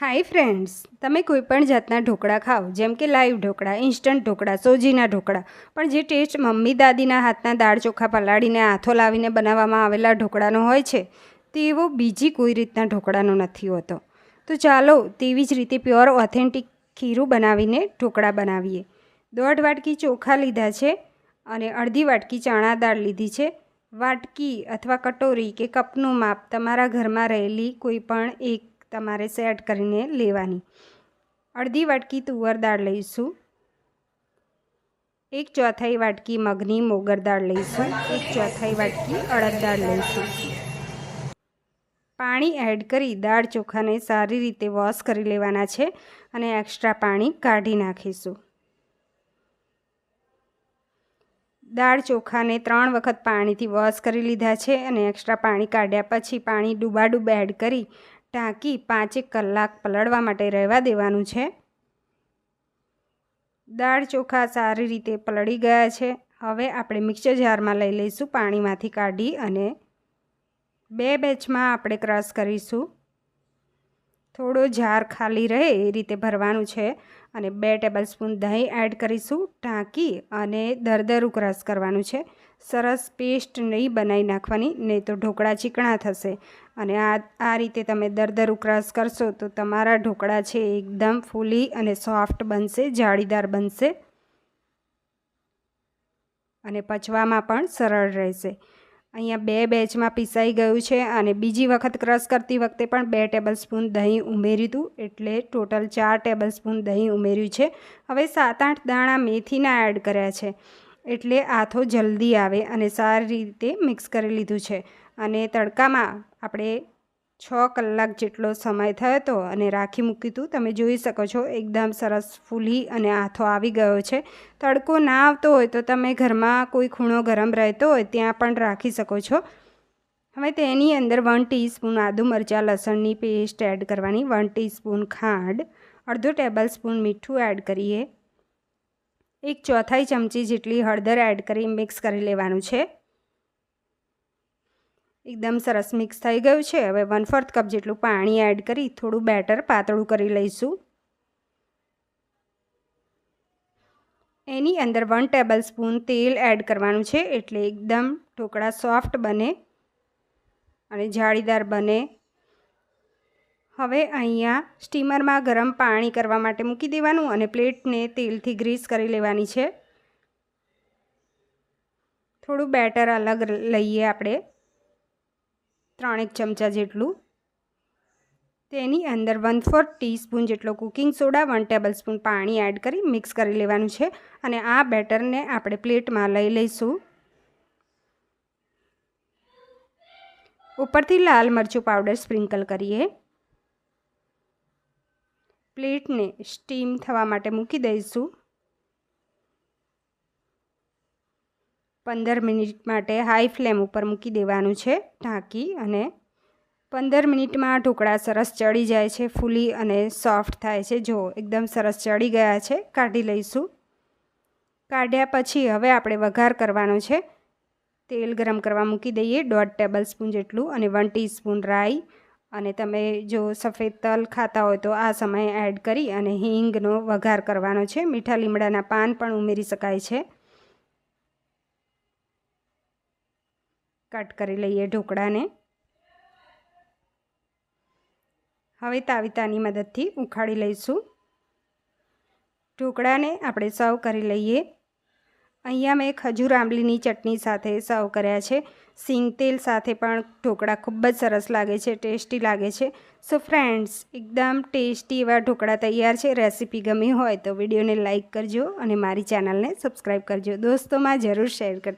Hi friends તમે કોઈ પણ જાતના ઢોકળા ખાઓ, જેમ કે લાઈવ ઢોકળા ઇન્સ્ટન્ટ ઢોકળા, સોજીના ઢોકળા, પણ જે ટેસ્ટ મમ્મી દાદીના હાથના દાળ ચોખા પલાળીને હાથો લાવીને બનાવવામાં આવેલા ઢોકળાનો હોય છે, તેવો બીજી કોઈ રીતના ઢોકળાનો નથી હોતો. તો ચાલો તેવી જ રીતે પ્યોર ઓથેન્ટિક ખીરું બનાવીને ઢોકળા બનાવીએ. દોઢ વાટકી ચોખા લીધા છે અને અડધી વાટકી ચણા દાળ લીધી છે. વાટકી અથવા કટોરી કે કપનું માપ તમારા ઘરમાં રહેલી કોઈ પણ એક તમારે સેટ કરીને લેવાની. અડધી વાટકી તુવર દાળ લઈશું. એક ચોથાઈ વાટકી મગની મોગર દાળ લઈશું. એક ચોથાઈ વાટકી અડદ દાળ લઈશું. પાણી એડ કરી દાળ ચોખાને સારી રીતે વોશ કરી લેવાના છે અને એક્સ્ટ્રા પાણી કાઢી નાખીશું. દાળ ચોખાને ત્રણ વખત પાણીથી વોશ કરી લીધા છે અને એક્સ્ટ્રા પાણી કાઢ્યા પછી પાણી ડૂબાડૂબ એડ કરી ઢાંકી પાંચેક કલાક પલળવા માટે રહેવા દેવાનું છે. દાળ ચોખા સારી રીતે પલળી ગયા છે. હવે આપણે મિક્સર જારમાં લઈ લઈશું પાણીમાંથી કાઢી અને બે બેચમાં આપણે ક્રશ કરીશું. થોડો જાર ખાલી રહે એ રીતે ભરવાનું છે. અને બે ટેબલ સ્પૂન દહીં એડ કરીશું, ટાંકી અને દરદરું ક્રશ કરવાનું છે. સરસ પેસ્ટ નહીં બનાવી નાખવાની, નહીં તો ઢોકળા ચીકણા થશે. અને આ આ રીતે તમે દરદરું ક્રશ કરશો તો તમારા ઢોકળા છે એકદમ ફૂલી અને સોફ્ટ બનશે, જાળીદાર બનશે. અને પચવામાં પણ સરળ રહેશે. અહીંયા બે બેચમાં પીસાઈ ગયું છે અને બીજી વખત ક્રશ કરતી વખતે પણ બે ટેબલ સ્પૂન દહીં ઉમેર્યું હતું. એટલે ટોટલ ચાર ટેબલ સ્પૂન દહીં ઉમેર્યું છે. હવે સાત આઠ દાણા મેથીના એડ કર્યા છે. એટલે આથો જલ્દી આવે અને સારી રીતે મિક્સ કરી લીધું છે. અને તડકામાં આપણે છ કલાક જેટલો સમય થયો હતો અને રાખી મૂક્યું હતું તમે જોઈ શકો છો, એકદમ સરસ ફૂલી અને આથો આવી ગયો છે. તડકો ના આવતો હોય તો તમે ઘરમાં કોઈ ખૂણો ગરમ રહેતો હોય ત્યાં પણ રાખી શકો છો. હવે તેની અંદર વન ટીસ્પૂન આદુ મરચાં, લસણની પેસ્ટ એડ કરવાની વન ટીસ્પૂન ખાંડ, અડધો ટેબલ સ્પૂન મીઠું એડ કરીએ. એક ચોથાઈ ચમચી જેટલી હળદર એડ કરી મિક્સ કરી લેવાનું છે. એકદમ સરસ મિક્સ થઈ ગયું છે. હવે વન ફોર્થ કપ જેટલું પાણી એડ કરી થોડું બેટર પાતળું કરી લઈશું. એની અંદર વન ટેબલ સ્પૂન તેલ એડ કરવાનું છે એટલે એકદમ ઢોકળા સોફ્ટ બને અને જાળીદાર બને. હવે અહીંયા સ્ટીમરમાં ગરમ પાણી કરવા માટે મૂકી દેવાનું અને પ્લેટને તેલથી ગ્રીસ કરી લેવાની છે. થોડું બેટર અલગ લઈએ આપણે. ત્રણેક ચમચા જેટલું. તેની અંદર વન ફોર્થ ટીસ્પૂન જેટલો cooking soda one tablespoon પાણી એડ કરી મિક્સ કરી લેવાનું છે અને આ બેટરને આપણે પ્લેટમાં લઈ લઈશું. ઉપરથી લાલ મરચું પાવડર સ્પ્રિંકલ કરીએ. પ્લેટને સ્ટીમ થવા માટે મૂકી દઈશું. પંદર મિનિટ માટે હાઈ ફ્લેમ ઉપર મૂકી દેવાનું છે, ઢાંકી અને પંદર મિનિટમાં ઢોકળા સરસ ચડી જાય છે, ફૂલી અને સોફ્ટ થાય છે. જો એકદમ સરસ ચડી ગયા છે, કાઢી લઈશું. કાઢ્યા પછી હવે આપણે વઘાર કરવાનો છે. તેલ ગરમ કરવા મૂકી દઈએ દોઢ ટેબલ સ્પૂન જેટલું અને વન ટીસ્પૂન રાઈ. અને તમે જો સફેદ તલ ખાતા હોય તો આ સમયે એડ કરી અને હિંગનો વઘાર કરવાનો છે. મીઠા લીમડાના પાન પણ ઉમેરી શકાય છે. કટ કરી લઈએ ઢોકળાને. હવે તાવીતાની મદદથી ઉખાડી લઈશું. ઢોકળાને આપણે સર્વ કરી લઈએ. અહીંયા મેં ખજૂર આંબલીની ચટણી સાથે સર્વ કર્યા છે. સિંગ તેલ સાથે પણ ઢોકળા ખૂબ જ સરસ લાગે છે, ટેસ્ટી લાગે છે. સો ફ્રેન્ડ્સ એકદમ ટેસ્ટી એવા ઢોકળા તૈયાર છે. રેસીપી ગમી હોય તો વિડીયોને લાઇક કરજો અને મારી ચેનલને સબસ્ક્રાઈબ કરજો. દોસ્તોમાં જરૂર શેર કરજો.